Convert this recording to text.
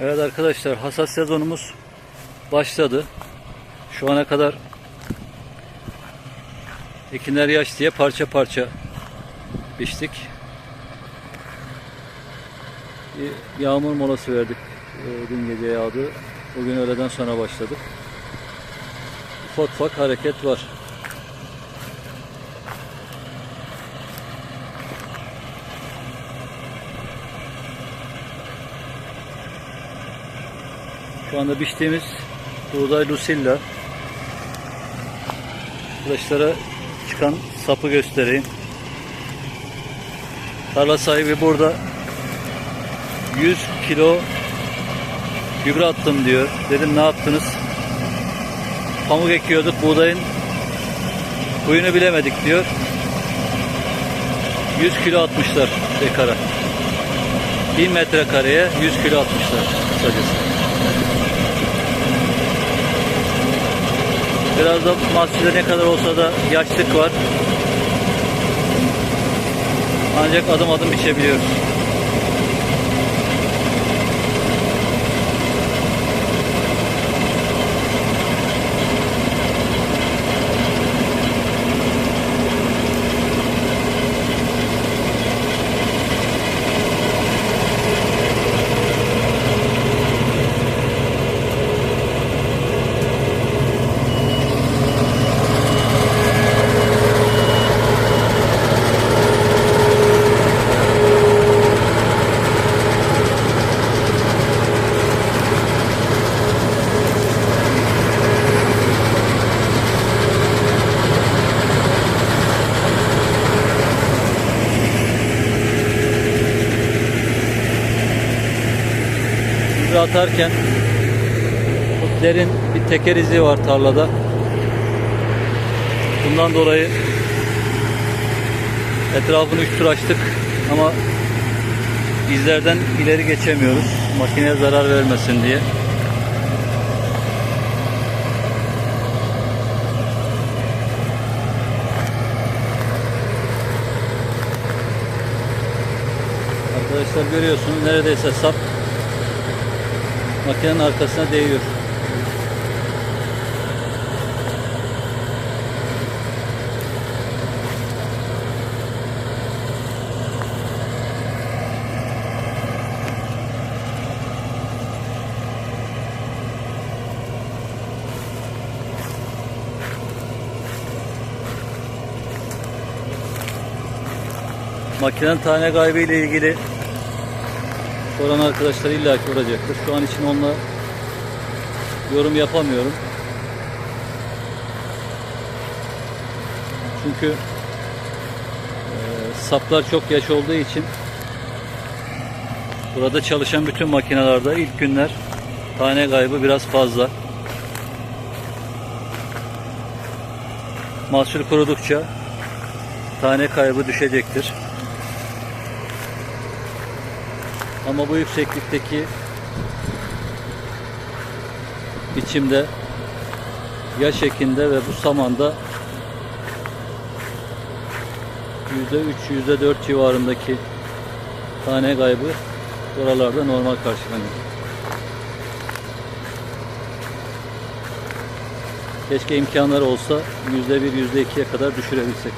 Evet arkadaşlar hasat sezonumuz başladı. Şu ana kadar ekinler yaş diye parça parça biçtik. Bir yağmur molası verdik. Ee, Dün gece yağdı. Bugün öğleden sonra başladık. Ufak ufak hareket var. Şu anda biçtiğimiz buğday Lucilla. Arkadaşlara çıkan sapı göstereyim. Tarla sahibi burada 100 kilo gübre attım diyor. Dedim ne yaptınız? Pamuk ekiyorduk buğdayın huyunu bilemedik diyor. 100 kilo atmışlar dekara. 1000 metrekareye 100 kilo atmışlar kısacası. Biraz da mahsulde ne kadar olsa da yaşlık var. Ancak adım adım biçebiliyoruz. Gübre atarken çok derin bir teker izi var tarlada. Bundan dolayı etrafını üç tur açtık ama izlerden ileri geçemiyoruz. Makineye zarar vermesin diye. Arkadaşlar görüyorsunuz neredeyse sap makinenin arkasına değiyor. Makinenin tane kaybı ile ilgili soran arkadaşlar illaki olacaktır. Şu an için onunla yorum yapamıyorum. Çünkü e, saplar çok yaş olduğu için burada çalışan bütün makinelerde ilk günler tane kaybı biraz fazla. Mahsul kurudukça tane kaybı düşecektir. Ama bu yükseklikteki biçimde yaş ekinde ve bu samanda %3, %4 civarındaki tane kaybı oralarda normal karşılanıyor. Keşke imkanları olsa %1, %2'ye kadar düşürebilsek.